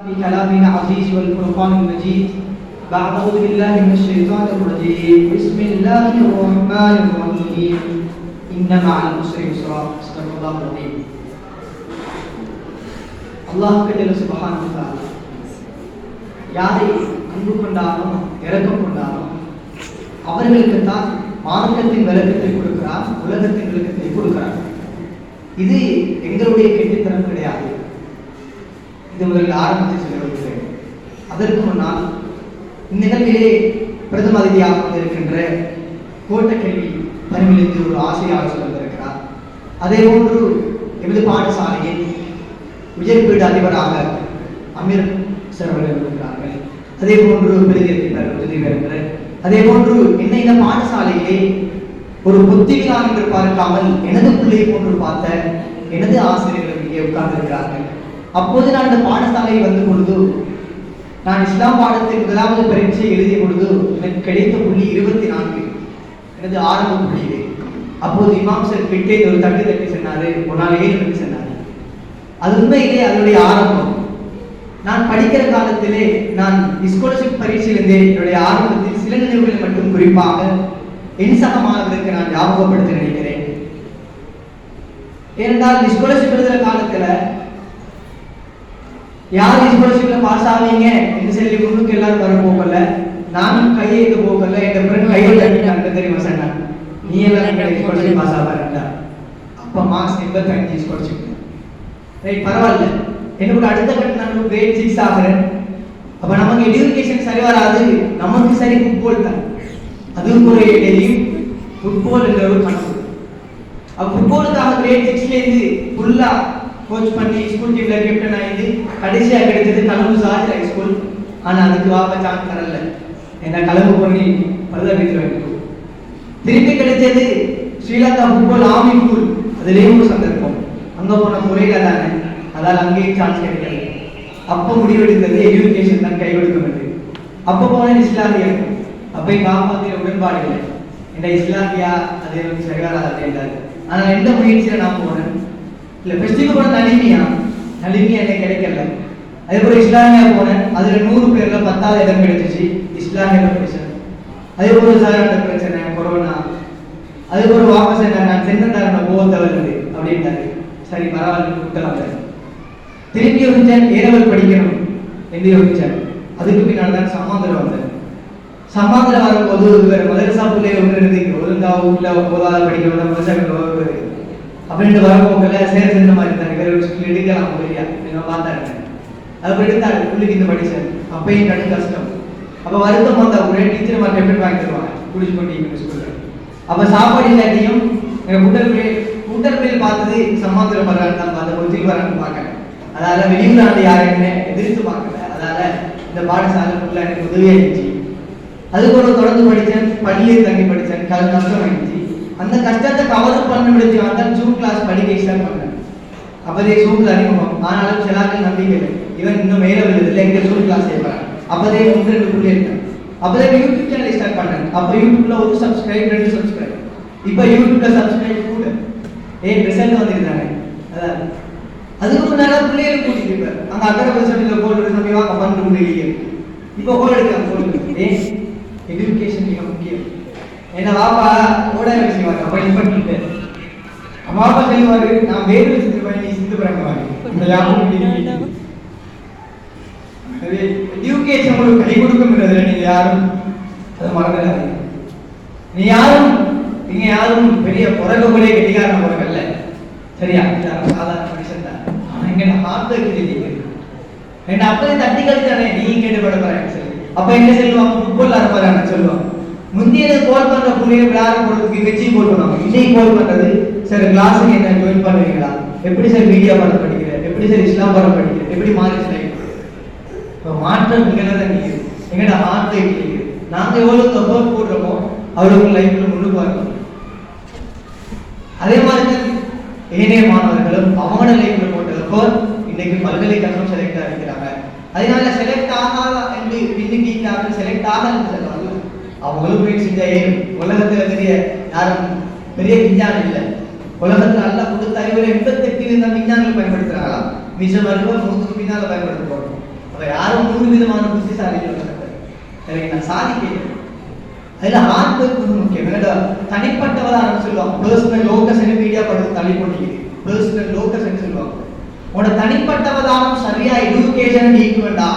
في كلامنا العزيز والفرقان المجيد بعد أعوذ بالله من الشيطان الرجيم بسم الله الرحمن الرحيم إن مع العسر يسرا صدق الله العظيم அல்லாஹ் ஜல்ல சுப்ஹானஹு வ தஆலா யாரை அன்பு கொண்டானோ இரக்கம் கொண்டானோ அவர்களுக்கு தான் மார்க்கத்தின் விளக்கத்தை கொடுக்கிறார் உலகத்தின் விளக்கத்தை கொடுக்கிறார் இது எங்களுடைய கெட்டித்தனம் கிடையாது இது முதலில் ஆரம்பத்தை சொல்ல விரும்புகிறேன் அதற்கு முன்னால் இந்நிகழ்விலே பிரதம அதிதியாக வந்திருக்கின்ற கோட்டக்கல்வி பரிமளித்து ஒரு ஆசிரியர் சொல்லியிருக்கிறார். அதே போன்று எமது பாடசாலையின் உயர்வீடு அதிபராக அமீர் சார் இருக்கிறார்கள். அதே போன்று பெருகிருக்கிறார் உதவி அதே போன்று என்ன இந்த பாடசாலையிலே ஒரு புத்திகளாக என்று பார்க்காமல் எனது பிள்ளையை போன்று பார்த்த எனது ஆசிரியர்கள் இங்கே உட்கார்ந்திருக்கிறார்கள். அப்போது நான் இந்த பாடசாலை வந்து பொழுது நான் இஸ்லாம் பாடத்தில் முதலாவது பரீட்சை எழுதிய பொழுது எனக்கு கிடைத்த புள்ளி இருபத்தி நான்கு எனது ஆரம்ப புள்ளியிலே அப்போது இமாம் சார் கிட்டே ஒரு தட்டு தட்டி சொன்னாரு ஒரு நாள் ஏழு அது உண்மையிலே அதனுடைய ஆரம்பம். நான் படிக்கிற காலத்திலே நான் ஸ்காலர்ஷிப் பரீட்சையிலிருந்தே என்னுடைய ஆரம்பத்தில் சில நினைவுகளை மட்டும் குறிப்பாக என் சக மாணவர்களுக்கு நான் ஞாபகப்படுத்த நினைக்கிறேன். ஏனென்றால் ஸ்காலர்ஷிப் எழுதுகிற காலத்துல யார் ஸ்காலர்ஷிப்ல பாஸ் ஆவீங்க என்று சொல்லி முன்னுக்கு எல்லாரும் வர போகல. நானும் கையை இது போகல. என் ஃப்ரெண்ட் கையை தட்டிட்டாங்க தெரியுமா சொன்னான் நீ எல்லாம் ஸ்காலர்ஷிப் பாஸ் ஆவாருண்டா அப்ப மார்க்ஸ் எண்பத்தஞ்சு ஸ்காலர்ஷிப் ரைட் பரவாயில்ல. எனக்கு அடுத்த கட்ட நான் கிரேட் சிக்ஸ் ஆகிறேன். அப்ப நமக்கு எஜுகேஷன் சரி வராது. நமக்கு சரி ஃபுட்பால் தான். அதுவும் ஒரு டெய்லியும் ஃபுட்பால் என்ற ஒரு கனவு. அப்ப ஃபுட்பாலுக்காக கிரேட் சிக்ஸ்ல இருந்து ஃபுல்லா கோச் பண்ணி ஸ்கூல் டீம்ல கேப்டன் ஆகிது கடைசியாக கிடைச்சது கலம்பு சாஜ் ஹை ஸ்கூல் ஆனால் அதுக்கு வாப்ப சான்ஸ் தரல. என்ன கலம்பு பண்ணி பழுதா பேசுறேன் திருப்பி கிடைச்சது ஸ்ரீலங்கா ஃபுட்பால் ஆர்மி ஸ்கூல் அதுலேயும் ஒரு சந்தர்ப்பம். அங்கே போன முறையில் தானே அதால் அங்கேயும் சான்ஸ் கிடைக்கல. அப்போ முடிவெடுத்தது எஜுகேஷன் தான் கை அப்போ அப்ப போன இஸ்லாமியா அப்போ எங்க ஆமாத்திர உடன்பாடு இல்லை இஸ்லாமியா அது எனக்கு சரி அப்படின்றாரு. எந்த முயற்சியில் நான் போனேன்? இல்லை ஃபெஸ்டிவல் போன நலிமியா நலிமியா எனக்கு கிடைக்கல. அதே போல இஸ்லாமியா போனேன். அதுல நூறு பேர்ல பத்தாவது இடம் கிடைச்சிச்சு. இஸ்லாமியில் பிரச்சனை. அதே போல சாராட்ட பிரச்சனை கொரோனா அதே போல வாபஸ் என்ன நான் சென்னந்தாரன போக தவறுது அப்படின்ட்டாரு. சரி பரவாயில்ல விட்டலாம் திருப்பி யோசிச்சேன் ஏனவர் படிக்கணும் என்று யோசிச்சேன். அதுக்கு பின்னால் தான் சமாந்திரம் வந்தேன் சமாந்திரம் வரும்போது வேற மதரசா பிள்ளை ஒன்று இருந்தீங்க ஒழுங்கா உள்ள போதாத படிக்கிறவங்க மதரசாக்கள் அப்படின்ட்டு வரப்போக்கல சேர இந்த மாதிரி தான் வேற ஒரு ஸ்கூல் எடுக்கலாம் இல்லையா நீங்க பார்த்தாங்க அது எடுத்தாரு பிள்ளைக்கு இந்த படிச்சேன். அப்பயும் கண்டு கஷ்டம். அப்ப வருத்தம் வந்தா ஒரே டீச்சர் மாதிரி எப்படி வாங்கி தருவாங்க குடிச்சு கொண்டீங்க ஸ்கூலில் அப்ப சாப்பாடு இல்லாட்டியும் புட்டல் மேல் புட்டல் பார்த்தது சமாந்திரம் வர்றான்னு தான் பார்த்தேன் ஒத்திரி வரான்னு பார்க்கறேன் அதால வெளியூராண்டு யாருன்னு எதிர்த்து பார்க்கல. அதனால இந்த பாடசாலை ஃபுல்லாக எனக்கு உதவியா இருந்துச்சு. அதுக்கு தொடர்ந்து படித்தேன் பள்ளியில் தங்கி படித்தேன் கல கஷ்டம் ஆயிடுச்சு. அந்த கஷ்டத்தை கவர் பண்ண முடிஞ்சு வந்தால் ஜூன் கிளாஸ் படிக்க ஸ்டார்ட் பண்ணேன் அப்போதே ஜூன்ல அறிமுகம். ஆனாலும் சிலாக்கள் நம்பிக்கை இல்லை. இவன் இன்னும் மேல விழுதில்லை எங்க ஜூன் கிளாஸ் செய்வாங்க அப்போதே ஒன்று ரெண்டு புள்ளி இருக்கேன் அப்போதே யூடியூப் சேனல் ஸ்டார்ட் பண்ணேன் அப்போ யூடியூப்ல ஒரு சப்ஸ்கிரைப் ரெண்டு சப்ஸ்கிரைப் இப்போ யூடியூப்ல சப்ஸ்கிரைப் கூட. ஏன் ரிசல்ட் வந்திருந்தாங்க அதான். அதுக்கு முன்னால பிள்ளைகள் கூட்டிட்டு இருப்பார் அந்த அக்கறை பரிசோடியில் கோல் எடுக்க சமயம் வாங்க பண்ணு முடியலையே இப்போ கோல் எடுக்கலாம் கோல் ஏ எஜுகேஷன் மிக முக்கியம். என்ன வாப்பா ஓட விஷயம் அப்ப இது நான் வேறு சிந்து பண்ணி சிந்து பிறங்குவாங்க இந்த யாரும் எஜுகேஷன் உங்களுக்கு கை கொடுக்கும்ன்றதுல நீங்க யாரும் அதை மறந்துடாதீங்க நீ யாரும் நீங்க யாரும் பெரிய பிறகுகளே கெட்டிக்காரன பிறகல்ல சரியா? சாதாரண மனுஷன் தான். ஆனா இங்க ஹார்ட் இருக்குது என்ன அப்பவே தட்டி கழிச்சானே நீ கேட்டு பட சொல்லி. அப்ப என்ன சொல்லுவாங்க ஃபுட்பால் சொல்லுவாங்க. முந்தைய கோல் பண்ற புள்ளியை விளையாட போறதுக்கு கட்சி கோல் பண்ணுவாங்க. இன்னைக்கு கோல் பண்றது சார் கிளாஸுக்கு என்ன ஜாயின் பண்ணுவீங்களா? எப்படி சார் மீடியா பண்ண படிக்கிற? எப்படி சார் இஸ்லாம் பாடம் படிக்கிற? எப்படி மாறி லைஃப் இப்போ மாற்றம் இங்கே தான் நீங்க எங்கட ஹார்ட் லைஃப் இருக்குது நாங்க எவ்வளவு எஃபோர்ட் போடுறோமோ அவ்வளவு லைஃப்ல முன்னுக்கு வரணும். அதே மாதிரி தான் ஏனைய மாணவர்களும் அவங்களோட லைஃப்ல போட்ட எஃபோர்ட் இன்னைக்கு பல்கலைக்கழகம் செலக்ட் ஆகிக்கிறாங்க அதனால செலக்ட் ஆகாத என்று இன்னைக்கு செலக்ட் ஆகலன்னு சொல்லுவாங்க அவங்களும் போய் உலகத்துல பெரிய யாரும் பெரிய விஞ்ஞானம் இல்லை. உலகத்துல நல்லா கொடுத்த அறிவுரை எண்பத்தெட்டு விதம் விஞ்ஞானிகள் பயன்படுத்துறாங்களாம் மிச்சம் அறிவு நூற்றுக்கு பின்னால பயன்படுத்த போறோம். அப்ப யாரும் மூணு விதமான புத்திசாலிகள் சரி சரிங்களா சாதிக்க அதுல ஹார்ட் முக்கியம். என்னடா தனிப்பட்டவதான சொல்லுவாங்க. பர்சனல் லோக்கஸ் மீடியா படுத்து தள்ளி போட்டிருக்கு. பர்சனல் லோக்கஸ் சொல்லுவாங்க. உன்னோட தனிப்பட்டவதானம் சரியா எஜுகேஷன் நீக்குவேண்டா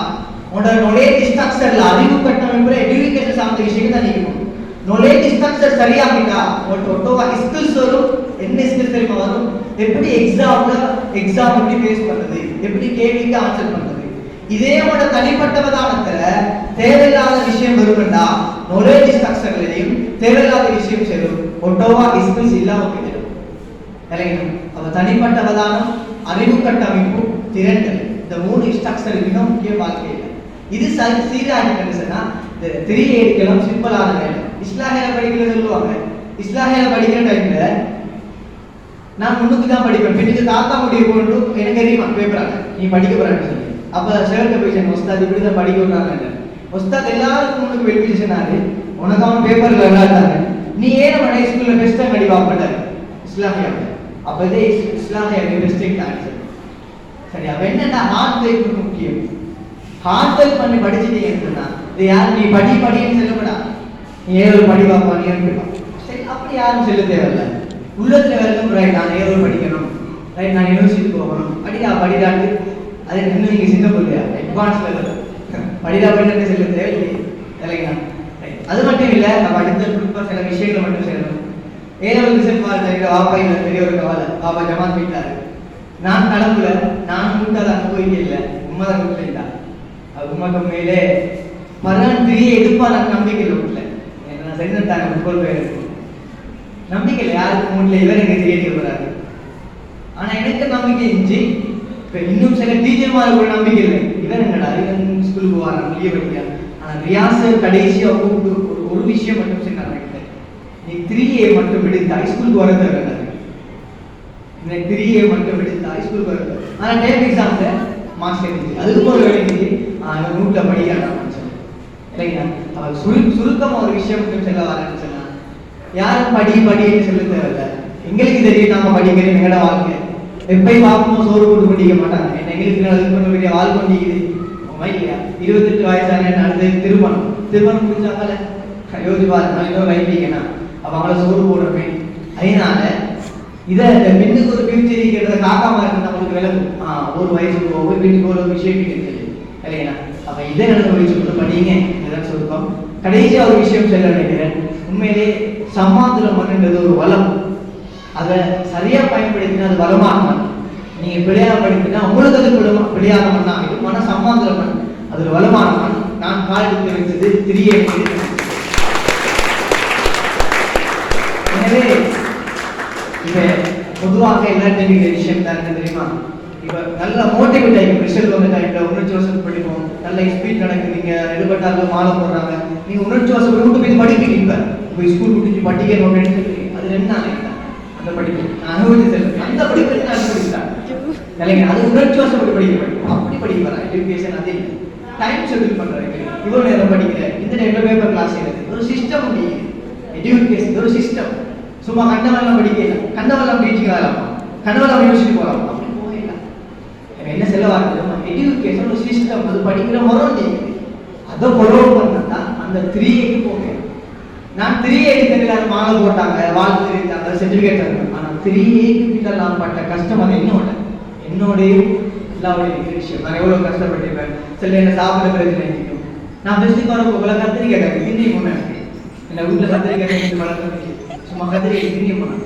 உன்னோட knowledge ஸ்ட்ரக்சர்ல அறிவு கட்டமைப்புல எஜுகேஷன் சார்ந்த விஷயங்கள் தான் நீக்கணும் knowledge ஸ்ட்ரக்சர் சரியாகிட்டா உன்னோட ஒட்டோவா ஸ்கில்ஸ் வரும். என்ன ஸ்கில் தெரியுமா வரும்? எப்படி எக்ஸாம்ல எக்ஸாம் எப்படி ஃபேஸ் பண்றது? எப்படி கேள்விக்கு ஆன்சர் பண்றது? இதே போல தனிப்பட்டவதானத்துல தேவையில்லாத விஷயம் வரும்டா knowledge ஸ்ட்ரக்சர்லயும் தேவையில்லாத விஷயம் சேரும். ஒட்டோவா ஸ்கில்ஸ் இல்லாம போயிடும். இல்லைங்களா அப்ப தனிப்பட்ட அறிவு கட்டமைப்பு திறன்கள் இந்த மூணு ஸ்ட்ரக்சர் மிக முக்கிய வாழ்க்கையில் இது. சரி சீராக சொன்னா த்ரீ எயிட்கெல்லாம் சிம்பிளான வேலை. இஸ்லாமியில படிக்கிறது சொல்லுவாங்க. இஸ்லாமியில படிக்கிற டைம்ல நான் முன்னுக்கு தான் படிப்பேன். பின்னுக்கு தாத்தா முடிவு போன்று எனக்கு தெரியுமா? பேப்பராங்க நீ படிக்க போறான்னு சொல்லி. அப்ப சேர்க்க போய் ஒஸ்தாத் இப்படி தான் படிக்க விடுறாங்க ஒஸ்தாத் எல்லாருக்கும் முன்னுக்கு வெளியே சொன்னாரு. உனக்கு அவன் பேப்பர்ல விளையாடுறாங்க நீ ஏன் அவன் ஹைஸ்கூல்ல பெஸ்ட் டைம் அடி வாப்பிட்டாரு இஸ்லாமியாவில் அப்பதே இஸ்லாமிய பெஸ்ட் ஆன்சர் சரி அப்ப என்னன்னா ஹார்ட் ஒர்க் முக்கியம். ஹார்ட் ஒர்க் பண்ணி படிச்சிட்டீங்கன்னு இது யார் நீ படி படின்னு சொல்லப்படா நீ ஏழு படி பார்ப்பா நீ இருப்பா சரி அப்படி யாரும் சொல்ல தேவையில்ல. உள்ளத்துல வரைக்கும் ரைட் நான் ஏழு படிக்கணும் ரைட் நான் யூனிவர்சிட்டி போகணும். படிடா படிடாட்டு அது இன்னும் நீங்க சின்ன பிள்ளையா அட்வான்ஸ் லெவல் படிடா படிடாட்டு சொல்ல தேவையில்லை இல்லைங்களா அது மட்டும் இல்ல நம்ம அடுத்த குறிப்பா சில விஷயங்களை மட்டும் செய்யணும் ஏழாவது ரிசல்ட் தெரியல வாப்பா இல்ல பெரிய ஒரு கவலை. பாப்பா ஜமாத் போயிட்டாரு. நான் கடவுள நான் கூட்டாத அனுபவிக்க இல்லை. உண்மை தான் கூட்டிட்டா அது உண்மைக்கு மேலே மறுநாள் திரிய எடுப்பாங்க நம்பிக்கை இல்லை வீட்டுல சரி நான் முப்பது பேர் நம்பிக்கை இல்லை யாருக்கு மூணுல இவர் எங்க தெரிய வராது ஆனா எனக்கு நம்பிக்கை இருந்துச்சு. இப்ப இன்னும் சில டீச்சர்மாருக்கு கூட நம்பிக்கை இல்லை. இவர் என்னடா இவன் ஸ்கூலுக்கு வரான் லீவ் படிக்கிறான் ஆனா ரியாஸ் கடைசியா கூப்பிட்டு ஒரு- ஒரு விஷயம் மட்டும் சொன்னாங்க நீ திரியை மட்டும் எடுத்து ஹைஸ்கூலுக்கு வர தேவையில்லை இந்த திரியை மட்டும் எடுத்து ஹைஸ்கூலுக்கு வர தேவை. ஆனா டேப் எக்ஸாம்ல மாஸ்டர் எடுத்து அதுக்கு ஒரு வேலை இருந்துச்சு. அந்த நூட்ல படிக்கிறான்? இல்லைங்களா அவர் சுரு சுருக்கமா ஒரு விஷயம் சொல்ல வரேன்னு சொன்னா யாரும் படி படின்னு சொல்ல தேவையில்ல. எங்களுக்கு தெரியும் நாம படிக்கிறோம் எங்கட வாழ்க்கை? எப்பயும் பார்க்கணும் சோறு போட்டு படிக்க மாட்டாங்க. என்ன எங்களுக்கு அது பண்ண வேண்டிய வாழ் பண்ணிக்குது இல்லையா? இருபத்தெட்டு வயசான அடுத்து திருமணம். திருமணம் முடிஞ்சாங்கல்ல யோசி பாருங்க இன்னொரு வைப்பீங்கன்னா அவங்கள சோறு போடுறமே அதனால இதை இந்த பெண்ணுக்கு ஒரு ஃபியூச்சர் இருக்கிறத காக்காம இருக்கு நம்மளுக்கு விளங்கும். ஆ ஒரு வயசுக்கு ஒவ்வொரு பெண்ணுக்கு ஒரு விஷயம் இருக்குது இல்லைங்களா? அவன் இதை நடந்து சொல்லிட்டு படிங்க. இதெல்லாம் சொல்லுவோம் கடைசியாக ஒரு விஷயம் சொல்ல நினைக்கிறேன். உண்மையிலே சமாந்திரம் பண்ணுன்றது ஒரு வளம். அதை சரியாக பயன்படுத்தினா அது வளமாக மண். நீங்க பிழையாக படித்தினா உங்களுக்கு அது பிழமா பிழையான மண்ணா? இது மன சமாந்திரம் பண்ண அது ஒரு வளமான நான் கால் எடுத்து வச்சது திரிய எனவே இப்ப பொதுவாக எல்லாத்தையும் விஷயம் தான் தெரியுமா? இப்போ நல்ல மோட்டிவேட் ஆகி ரிசல்ட் வந்த டைம்ல உணர்ச்சி வசம் படிப்போம். நல்ல ஸ்பீட் நடக்குது நீங்க எடுபட்டாங்க மாலை போடுறாங்க. நீங்க உணர்ச்சி வசம் விட்டு போய் படிப்பீங்க இப்போ. போய் ஸ்கூல் முடிஞ்சு படிக்கணும் அப்படின்னு சொல்லி அது ரெண்டு நாள் அந்த படிப்பு. நான் அனுபவிச்சு அந்த படிப்பு நான் அனுபவிச்சிட்டேன் இல்லைங்க அது உணர்ச்சி வசப்பட்டு படிக்க படிக்கும் அப்படி படிக்க வரேன் எஜுகேஷன் அது இல்லை. டைம் ஷெட்யூல் பண்றேன். இவ்வளோ நேரம் படிக்கிறேன். இந்த நேரம் பேப்பர் கிளாஸ் எடுத்து ஒரு சிஸ்டம் எஜுகேஷன் ஒரு சிஸ்டம் சும்மா கண்டவெல்லாம் படிக்கல. கண்டவெல்லாம் டீச்சிங் ஆகலாம் கண்டவெல்லாம் யூனிவர்சிட்டி போகலாம் சில செல்ல நம்ம எஜுகேஷன் ஒரு சிஸ்டம் அது படிக்கிற முறை இருக்குது அதை ஃபாலோ பண்ணால் தான் அந்த த்ரீ ஏக்கு போக நான் த்ரீ ஏக்கு தெரியாத மாலை போட்டாங்க வாழ்த்து தெரிவித்தாங்க சர்டிஃபிகேட் தந்தாங்க. ஆனால் த்ரீ ஏக்கு கிட்ட நான் பட்ட கஷ்டம் அது என்னோட என்னோடையும் எல்லாருடைய இருக்கிற விஷயம். நான் எவ்வளோ கஷ்டப்பட்டிருப்பேன்? சில என்ன சாப்பிட பிரச்சனை இருக்கும் நான் பெஸ்ட்டுக்கு வர போகல கத்திரிக்காய் கேட்க திண்டி போனேன் என்ன வீட்டில் கத்திரிக்காய் கேட்டு வளர்த்து சும்மா கத்திரிக்காய் திண்டி போனேன்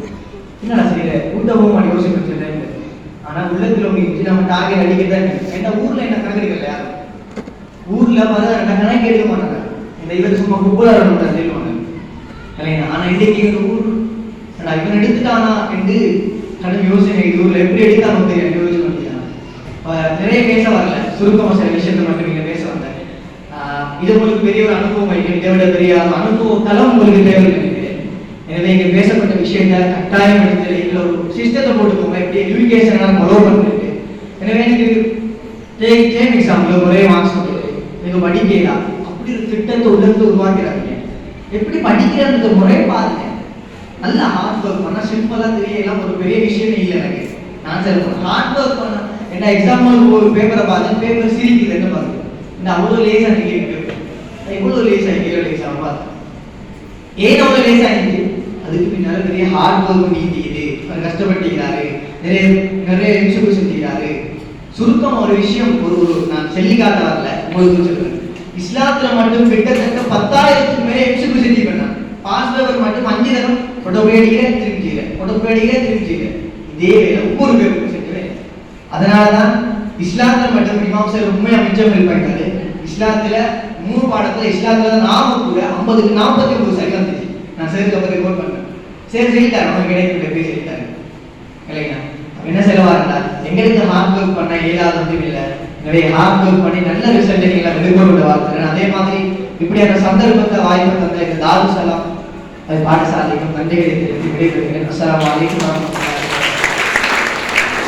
என்னடா செய்யற? ஊட்ட யோசிக்க சொல்றேன். ஆனா உள்ளத்துல உங்களுக்கு நம்ம டார்கெட் அடிக்கதான் என்ன ஊர்ல என்ன கணக்கெடுக்கல யாரும்? ஊர்ல பதினாறு கணக்கு எடுக்க மாட்டாங்க. இந்த இவர் சும்மா குப்பலா இருக்கணும் சொல்லுவாங்க. இல்லைங்க ஆனா இன்னைக்கு இந்த ஊர். ஆனா இவன் எடுத்துட்டானா என்று கடும் யோசனை. இது ஊர்ல எப்படி எடுத்தாலும் தெரியும் யோசிச்சு நிறைய பேச வரல. சுருக்கமா சில விஷயத்தை மட்டும் நீங்க பேச வந்தேன். இது உங்களுக்கு பெரிய ஒரு அனுபவம். இருக்கு இதை விட பெரிய அனுபவ தளம் உங்களுக்கு தேவையில்லை. எனவே இங்க பேசப்பட்ட விஷயத்தை கட்டாயம் எடுத்து இதுல ஒரு சிஸ்டத்தை போட்டுக்கோங்க எப்படி எஜுகேஷன் ஃபாலோ பண்ணிட்டு எனவே எனக்கு டேக் டேம் ஒரே மார்க்ஸ் கொடுக்குது நீங்க படிக்கலாம் அப்படி ஒரு திட்டத்தை உள்ளது உருவாக்கிறாங்க. எப்படி படிக்கிறன்ற முறை பாருங்க. நல்ல ஹார்ட் ஒர்க் பண்ணா சிம்பிளா தெரியலாம். ஒரு பெரிய விஷயமே இல்லை எனக்கு. நான் சரி ஹார்ட் ஒர்க் பண்ண என்ன எக்ஸாம்பிள் ஒரு பேப்பரை பார்த்தேன் பேப்பர் சிரிக்குது என்ன பாருங்க. இந்த அவ்வளோ லேசாக நீங்க கேட்க இவ்வளோ லேசா கேட்க எக்ஸாம் பார்த்தா ஏன் அவ்வளோ லேசாக இருந்துச்சு பெரிய ஹார்ட் ஒர்க் நீட்டிக்குது அவர் கஷ்டப்பட்டுக்கிறாரு. நிறைய நிறைய இன்சூர் செஞ்சுக்கிறாரு சுருக்கம் ஒரு விஷயம் ஒரு ஒரு நான் செல்லிக்காக வரல உங்களுக்கு சொல்லுவேன் இஸ்லாத்துல மட்டும் கிட்டத்தட்ட பத்தாயிரத்துக்கு மேலே எக்ஸிபிள் செஞ்சு பண்ணாங்க. பாஸ் மட்டும் அஞ்சு தரம் போட்டோ பேடிக்கிற திரும்பி செய்யற போட்டோ பேடிக்கிற திரும்பி செய்யற இதே வேலை ஒவ்வொரு பேருக்கும் செஞ்ச அதனாலதான் இஸ்லாத்துல மட்டும் இமாம் சார் உண்மையா மிச்சம் பண்ணிட்டாரு. இஸ்லாத்துல மூணு பாடத்துல இஸ்லாத்துல நாம கூட ஐம்பதுக்கு நாற்பத்தி ஒன்பது சரி வந்துச்சு. நான் சேர்த்து அப்ப ரெக்கார்ட் பண்ணேன் சரி சொல்லிட்டாரு. அவங்க கிடைக்கிற போய் சொல்லிட்டாரு. இல்லைங்களா என்ன செலவா இருந்தா எங்களுக்கு ஹார்ட் ஒர்க் பண்ண இயலாத ஒன்றும் இல்லை. நிறைய ஹார்ட் ஒர்க் பண்ணி நல்ல ரிசல்ட் நீங்க எதிர்கொள்ள வாழ்த்துறேன் அதே மாதிரி இப்படியான சந்தர்ப்பத்தை வாய்ப்பு தந்த இந்த தாரு சலாம் அது பாடசாலைக்கும் நன்றிகளை தெரிவித்து விடைபெறுகிறேன். அஸ்லாம் அலைக்கும் வரஹ்மத்துல்லாஹி